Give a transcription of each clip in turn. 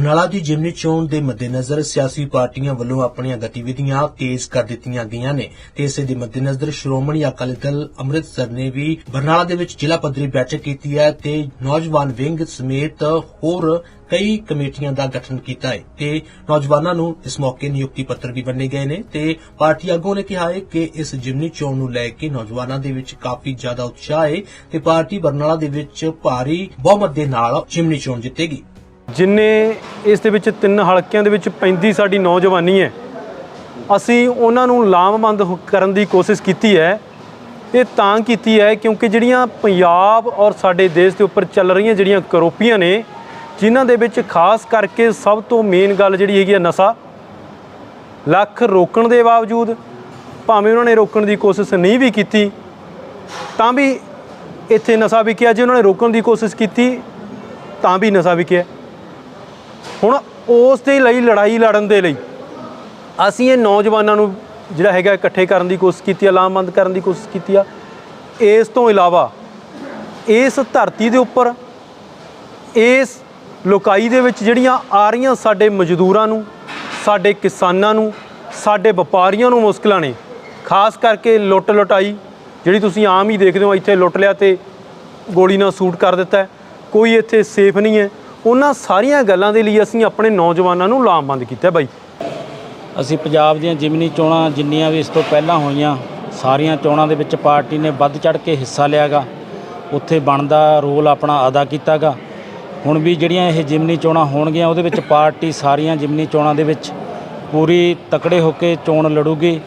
ਬਰਨਾਲਾ ਦੀ ਜਿਮਨੀ ਚੋਣ ਦੇ ਮੱਦੇਨਜ਼ਰ ਸਿਆਸੀ ਪਾਰਟੀਆਂ ਵੱਲੋਂ ਆਪਣੀਆਂ ਗਤੀਵਿਧੀਆਂ ਤੇਜ਼ ਕਰ ਦਿੱਤੀਆਂ ਗਈਆਂ ਨੇ ਤੇ ਇਸੇ ਦੇ ਮੱਦੇਨਜ਼ਰ ਸ਼੍ਰੋਮਣੀ ਅਕਾਲੀ ਦਲ ਅੰਮ੍ਰਿਤਸਰ ਨੇ ਵੀ ਬਰਨਾਲਾ ਦੇ ਵਿੱਚ ਜ਼ਿਲ੍ਹਾ ਪੱਧਰੀ ਬੈਠਕ ਕੀਤੀ ਹੈ ਤੇ ਨੌਜਵਾਨ ਵਿੰਗ ਸਮੇਤ ਹੋਰ ਕਈ ਕਮੇਟੀਆਂ ਦਾ ਗਠਨ ਕੀਤਾ ਹੈ ਤੇ ਨੌਜਵਾਨਾਂ ਨੂੰ ਇਸ ਮੌਕੇ ਨਿਯੁਕਤੀ ਪੱਤਰ ਵੀ ਵੰਡੇ ਗਏ ਨੇ ਤੇ ਪਾਰਟੀ ਆਗੂਆਂ ਨੇ ਕਿਹਾ ਹੈ ਕਿ ਇਸ ਜਿਮਨੀ ਚੋਣ ਨੂੰ ਲੈ ਕੇ ਨੌਜਵਾਨਾਂ ਦੇ ਵਿੱਚ ਕਾਫੀ ਜ਼ਿਆਦਾ ਉਤਸ਼ਾਹ ਹੈ ਤੇ ਪਾਰਟੀ ਬਰਨਾਲਾ ਦੇ ਵਿੱਚ ਭਾਰੀ ਬਹੁਮਤ ਦੇ ਨਾਲ ਜਿਮਨੀ ਚੋਣ ਜਿੱਤੇਗੀ। ਜਿੰਨੇ ਇਸ ਦੇ ਵਿੱਚ ਤਿੰਨ ਹਲਕਿਆਂ ਦੇ ਵਿੱਚ ਪੈਂਦੀ ਸਾਡੀ ਨੌਜਵਾਨੀ ਹੈ। ਅਸੀਂ ਉਹਨਾਂ ਨੂੰ ਲਾਮਬੰਦ ਕਰਨ ਦੀ ਕੋਸ਼ਿਸ਼ ਕੀਤੀ ਹੈ। ਇਹ ਤਾਂ ਕੀਤੀ ਹੈ ਕਿਉਂਕਿ ਜਿਹੜੀਆਂ ਪੰਜਾਬ ਔਰ ਸਾਡੇ ਦੇਸ਼ ਦੇ ਉੱਪਰ ਚੱਲ ਰਹੀਆਂ ਜਿਹੜੀਆਂ ਕਰੋਪੀਆਂ ਨੇ, ਜਿਨ੍ਹਾਂ ਦੇ ਵਿੱਚ ਖਾਸ ਕਰਕੇ ਸਭ ਤੋਂ ਮੇਨ ਗੱਲ ਜਿਹੜੀ ਹੈਗੀ ਹੈ ਨਸ਼ਾ, ਲੱਖ ਰੋਕਣ ਦੇ ਬਾਵਜੂਦ ਭਾਵੇਂ ਉਹਨਾਂ ਨੇ ਰੋਕਣ ਦੀ ਕੋਸ਼ਿਸ਼ ਨਹੀਂ ਵੀ ਕੀਤੀ, ਤਾਂ ਵੀ ਇੱਥੇ ਨਸ਼ਾ ਵਿਕਿਆ। ਜੇ ਉਹਨਾਂ ਨੇ ਰੋਕਣ ਦੀ ਕੋਸ਼ਿਸ਼ ਕੀਤੀ, ਤਾਂ ਵੀ ਨਸ਼ਾ ਵਿਕਿਆ। ਹੁਣ ਉਸ ਦੇ ਲਈ ਲੜਾਈ ਲੜਨ ਦੇ ਲਈ ਅਸੀਂ ਇਹ ਨੌਜਵਾਨਾਂ ਨੂੰ ਜਿਹੜਾ ਹੈਗਾ ਇਕੱਠੇ ਕਰਨ ਦੀ ਕੋਸ਼ਿਸ਼ ਕੀਤੀ ਆ, ਲਾਮਬੰਦ ਕਰਨ ਦੀ ਕੋਸ਼ਿਸ਼ ਕੀਤੀ ਆ। ਇਸ ਤੋਂ ਇਲਾਵਾ ਇਸ ਧਰਤੀ ਦੇ ਉੱਪਰ ਇਸ ਲੋਕਾਈ ਦੇ ਵਿੱਚ ਜਿਹੜੀਆਂ ਆ ਰਹੀਆਂ ਸਾਡੇ ਮਜ਼ਦੂਰਾਂ ਨੂੰ, ਸਾਡੇ ਕਿਸਾਨਾਂ ਨੂੰ, ਸਾਡੇ ਵਪਾਰੀਆਂ ਨੂੰ ਮੁਸ਼ਕਲਾਂ ਨੇ, ਖਾਸ ਕਰਕੇ ਲੁੱਟ ਲੁਟਾਈ, ਜਿਹੜੀ ਤੁਸੀਂ ਆਮ ਹੀ ਦੇਖਦੇ ਹੋ, ਇੱਥੇ ਲੁੱਟ ਲਿਆ ਤੇ ਗੋਲੀ ਨਾਲ ਸੂਟ ਕਰ ਦਿੱਤਾ ਕੋਈ ਇੱਥੇ ਸੇਫ ਨਹੀਂ ਹੈ। ਉਹਨਾਂ ਸਾਰੀਆਂ ਗੱਲਾਂ ਦੇ ਲਈ ਅਸੀਂ ਆਪਣੇ ਨੌਜਵਾਨਾਂ ਨੂੰ ਲਾਮਬੰਦ ਕੀਤਾ ਬਾਈ। ਅਸੀਂ ਪੰਜਾਬ ਦੀਆਂ ਜਿਮਨੀ ਚੋਣਾਂ ਜਿੰਨੀਆਂ ਵੀ ਇਸ ਤੋਂ ਪਹਿਲਾਂ ਹੋਈਆਂ, ਸਾਰੀਆਂ ਚੋਣਾਂ ਦੇ ਵਿੱਚ ਪਾਰਟੀ ਨੇ ਵੱਧ ਚੜ ਕੇ ਹਿੱਸਾ ਲਿਆਗਾ। ਉੱਥੇ ਬਣਦਾ ਰੋਲ ਆਪਣਾ ਅਦਾ ਕੀਤਾਗਾ। ਹੁਣ ਵੀ ਜਿਹੜੀਆਂ ਇਹ ਜਿਮਨੀ ਚੋਣਾਂ ਹੋਣਗੀਆਂ, ਉਹਦੇ ਵਿੱਚ ਪਾਰਟੀ ਸਾਰੀਆਂ ਜਿਮਨੀ ਚੋਣਾਂ ਦੇ ਵਿੱਚ ਪੂਰੀ ਤਕੜੇ ਹੋ ਕੇ ਚੋਣ ਲੜੂਗੀ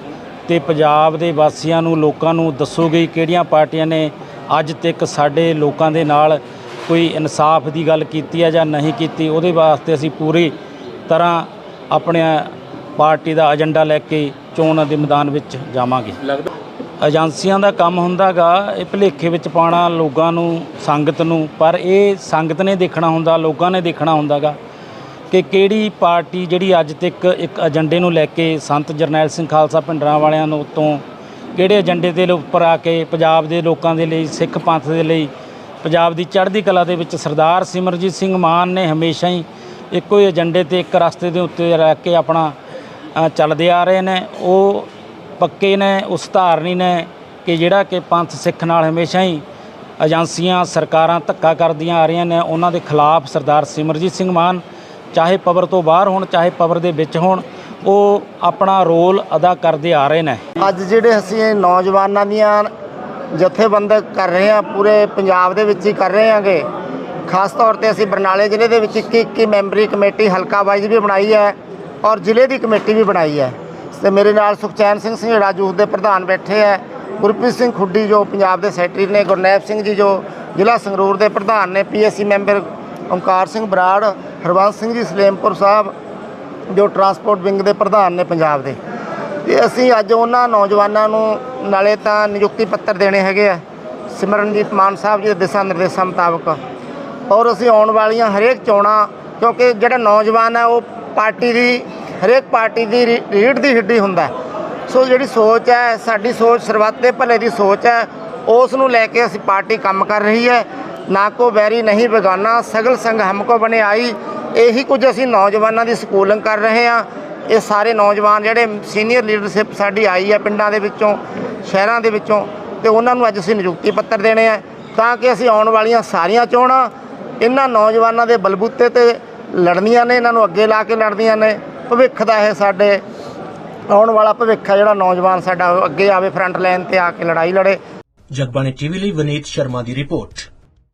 ਤੇ ਪੰਜਾਬ ਦੇ ਵਾਸੀਆਂ ਨੂੰ ਲੋਕਾਂ ਨੂੰ ਦੱਸੂਗੀ ਕਿਹੜੀਆਂ ਪਾਰਟੀਆਂ ਨੇ ਅੱਜ ਤੱਕ ਸਾਡੇ ਲੋਕਾਂ ਦੇ ਨਾਲ ਕੋਈ ਇਨਸਾਫ ਦੀ ਗੱਲ ਕੀਤੀ ਹੈ ਜਾਂ ਨਹੀਂ ਕੀਤੀ, ਉਹਦੇ ਵਾਸਤੇ ਅਸੀਂ ਪੂਰੀ ਤਰ੍ਹਾਂ ਆਪਣੇ ਪਾਰਟੀ ਦਾ ਏਜੰਡਾ ਲੈ ਕੇ ਚੋਣ ਦੇ ਮੈਦਾਨ ਵਿੱਚ ਜਾਵਾਂਗੇ। ਏਜੰਸੀਆਂ ਦਾ ਕੰਮ ਹੁੰਦਾਗਾ ਇਹ ਭਲੇਖੇ ਵਿੱਚ ਪਾਣਾ ਲੋਕਾਂ ਨੂੰ, ਸੰਗਤ ਨੂੰ, ਪਰ ਇਹ ਸੰਗਤ ਨੇ ਦੇਖਣਾ ਹੁੰਦਾ, ਲੋਕਾਂ ਨੇ ਦੇਖਣਾ ਹੁੰਦਾਗਾ ਕਿ ਕਿਹੜੀ ਪਾਰਟੀ ਜਿਹੜੀ ਅੱਜ ਤੱਕ ਇੱਕ ਏਜੰਡੇ ਨੂੰ ਲੈ ਕੇ ਸੰਤ ਜਰਨੈਲ ਸਿੰਘ ਖਾਲਸਾ ਭਿੰਡਰਾਂ ਵਾਲਿਆਂ ਨੂੰ ਤੋਂ ਕਿਹੜੇ ਏਜੰਡੇ ਦੇ ਉੱਪਰ ਆ ਕੇ ਪੰਜਾਬ ਦੇ ਲੋਕਾਂ ਦੇ ਲਈ, ਸਿੱਖ ਪੰਥ ਦੇ ਲਈ ਪੰਜਾਬ ਦੀ ਚੜ੍ਹਦੀ ਕਲਾ ਦੇ ਵਿੱਚ ਸਰਦਾਰ ਸਿਮਰਜੀਤ ਸਿੰਘ ਮਾਨ ਨੇ ਹਮੇਸ਼ਾ ਹੀ ਇੱਕੋ ਹੀ ਏਜੰਡੇ ਤੇ ਇੱਕ ਰਸਤੇ ਦੇ ਉੱਤੇ ਰਹਿ ਕੇ ਆਪਣਾ ਚੱਲਦੇ ਆ ਰਹੇ ਨੇ। ਉਹ ਪੱਕੇ ਨੇ, ਉਸ ਧਾਰਨੀ ਨੇ ਕਿ ਜਿਹੜਾ ਕਿ ਪੰਥ ਸਿੱਖ ਨਾਲ ਹਮੇਸ਼ਾ ਹੀ ਏਜੰਸੀਆਂ, ਸਰਕਾਰਾਂ ਧੱਕਾ ਕਰਦੀਆਂ ਆ ਰਹੀਆਂ ਨੇ। ਉਹਨਾਂ ਦੇ ਖਿਲਾਫ ਸਰਦਾਰ ਸਿਮਰਜੀਤ ਸਿੰਘ ਮਾਨ ਚਾਹੇ ਪਵਰ ਤੋਂ ਬਾਹਰ ਹੋਣ, ਚਾਹੇ ਪਵਰ ਦੇ ਵਿੱਚ ਹੋਣ, ਉਹ ਆਪਣਾ ਰੋਲ ਅਦਾ ਕਰਦੇ ਆ ਰਹੇ ਨੇ। ਅੱਜ ਜਿਹੜੇ ਅਸੀਂ ਨੌਜਵਾਨਾਂ ਦੀਆਂ ਜਥੇਬੰਦਕ ਕਰ ਰਹੇ ਹਾਂ, ਪੂਰੇ ਪੰਜਾਬ ਦੇ ਵਿੱਚ ਹੀ ਕਰ ਰਹੇ ਹਾਂਗੇ। ਖਾਸ ਤੌਰ ਤੇ ਅਸੀਂ ਬਰਨਾਲੇ ਜ਼ਿਲ੍ਹੇ ਦੇ ਵਿੱਚ 21 21 ਮੈਂਬਰੀ ਕਮੇਟੀ ਹਲਕਾ ਵਾਈਜ਼ ਵੀ ਬਣਾਈ ਹੈ ਔਰ ਜ਼ਿਲ੍ਹੇ ਦੀ ਕਮੇਟੀ ਵੀ ਬਣਾਈ ਹੈ। ਤੇ ਮੇਰੇ ਨਾਲ ਸੁਖਚੈਨ ਸਿੰਘ ਸਿੰਘੜਾ ਜੂਥ ਦੇ ਪ੍ਰਧਾਨ ਬੈਠੇ ਹੈ। ਗੁਰਪ੍ਰੀਤ ਸਿੰਘ ਖੁੱਡੀ ਜੋ ਪੰਜਾਬ ਦੇ ਸੈਕਟਰੀ ਨੇ, ਗੁਰਨੈਬ ਸਿੰਘ ਜੀ ਜੋ ਜ਼ਿਲ੍ਹਾ ਸੰਗਰੂਰ ਦੇ ਪ੍ਰਧਾਨ ਨੇ, ਪੀਐਸਸੀ ਮੈਂਬਰ ਓਮਕਾਰ ਸਿੰਘ ਬਰਾੜ ਹਰਬੰਸ ਸਿੰਘ ਜੀ ਸਲੇਮਪੁਰ ਸਾਹਿਬ ਜੋ ਟਰਾਂਸਪੋਰਟ ਵਿੰਗ ਦੇ ਪ੍ਰਧਾਨ ਨੇ ਪੰਜਾਬ ਦੇ। ਤੇ ਅਸੀਂ ਅੱਜ ਉਹਨਾਂ ਨੌਜਵਾਨਾਂ ਨੂੰ ਨਾਲੇ ਤਾਂ ਨਿਯੁਕਤੀ ਪੱਤਰ ਦੇਣੇ ਹੈਗੇ ਆ। ਸਿਮਰਨਜੀਤ ਮਾਨ ਸਾਹਿਬ ਜੀ ਦੇ ਦਿਸ਼ਾ ਨਿਰਦੇਸ਼ਾਂ ਮੁਤਾਬਕ। ਔਰ ਅਸੀਂ ਆਉਣ ਵਾਲੀਆਂ ਹਰੇਕ ਚੋਣਾਂ, ਕਿਉਂਕਿ ਜਿਹੜਾ ਨੌਜਵਾਨ ਹੈ, ਉਹ ਪਾਰਟੀ ਦੀ, ਹਰੇਕ ਪਾਰਟੀ ਦੀ ਰੀ- ਰੀੜ੍ਹ ਦੀ ਹੱਡੀ ਹੁੰਦਾ। ਸੋ ਜਿਹੜੀ ਸੋਚ ਹੈ, ਸਾਡੀ ਸੋਚ ਸਰਬੱਤ ਦੇ ਭਲੇ ਦੀ ਸੋਚ ਹੈ, ਉਸ ਨੂੰ ਲੈ ਕੇ ਅਸੀਂ ਪਾਰਟੀ ਕੰਮ ਕਰ ਰਹੀ ਹੈ। ਨਾ ਕੋ ਬੈਰੀ ਨਹੀਂ ਬੇਗਾਨਾ, ਸਗਲ ਸੰਗ ਹਮਕੋ ਬਣੇ ਆਈ। ਇਹੀ ਕੁਝ ਅਸੀਂ ਨੌਜਵਾਨਾਂ ਦੀ ਸਕੂਲਿੰਗ ਕਰ ਰਹੇ ਹਾਂ। ਇਹ ਸਾਰੇ ਨੌਜਵਾਨ ਜਿਹੜੇ ਸੀਨੀਅਰ ਲੀਡਰਸ਼ਿਪ ਸਾਡੀ ਆਈ ਹੈ ਪਿੰਡਾਂ ਦੇ ਵਿੱਚੋਂ, ਸ਼ਹਿਰਾਂ ਦੇ ਵਿੱਚੋਂ, ਤੇ ਉਹਨਾਂ ਨੂੰ ਅੱਜ ਅਸੀਂ ਨਿਯੁਕਤੀ ਪੱਤਰ ਦੇਣੇ ਆ ਤਾਂ ਕਿ ਅਸੀਂ ਆਉਣ ਵਾਲੀਆਂ ਸਾਰੀਆਂ ਚੋਣਾਂ ਇਹਨਾਂ ਨੌਜਵਾਨਾਂ ਦੇ ਬਲਬੂਤੇ ਤੇ ਲੜਨੀਆਂ ਨੇ, ਇਹਨਾਂ ਨੂੰ ਅੱਗੇ ਲਾ ਕੇ ਲੜਦੀਆਂ ਨੇ। ਭਵਿੱਖ ਦਾ ਇਹ ਸਾਡੇ ਆਉਣ ਵਾਲਾ ਭਵਿੱਖ ਹੈ ਜਿਹੜਾ ਨੌਜਵਾਨ ਸਾਡਾ ਅੱਗੇ ਆਵੇ ਫਰੰਟ ਲਾਈਨ ਤੇ ਆ ਕੇ ਲੜਾਈ ਲੜੇ। ਜਗਬਾਣੀ ਟੀਵੀ ਲਈ ਵਨੀਤ ਸ਼ਰਮਾ ਦੀ ਰਿਪੋਰਟ।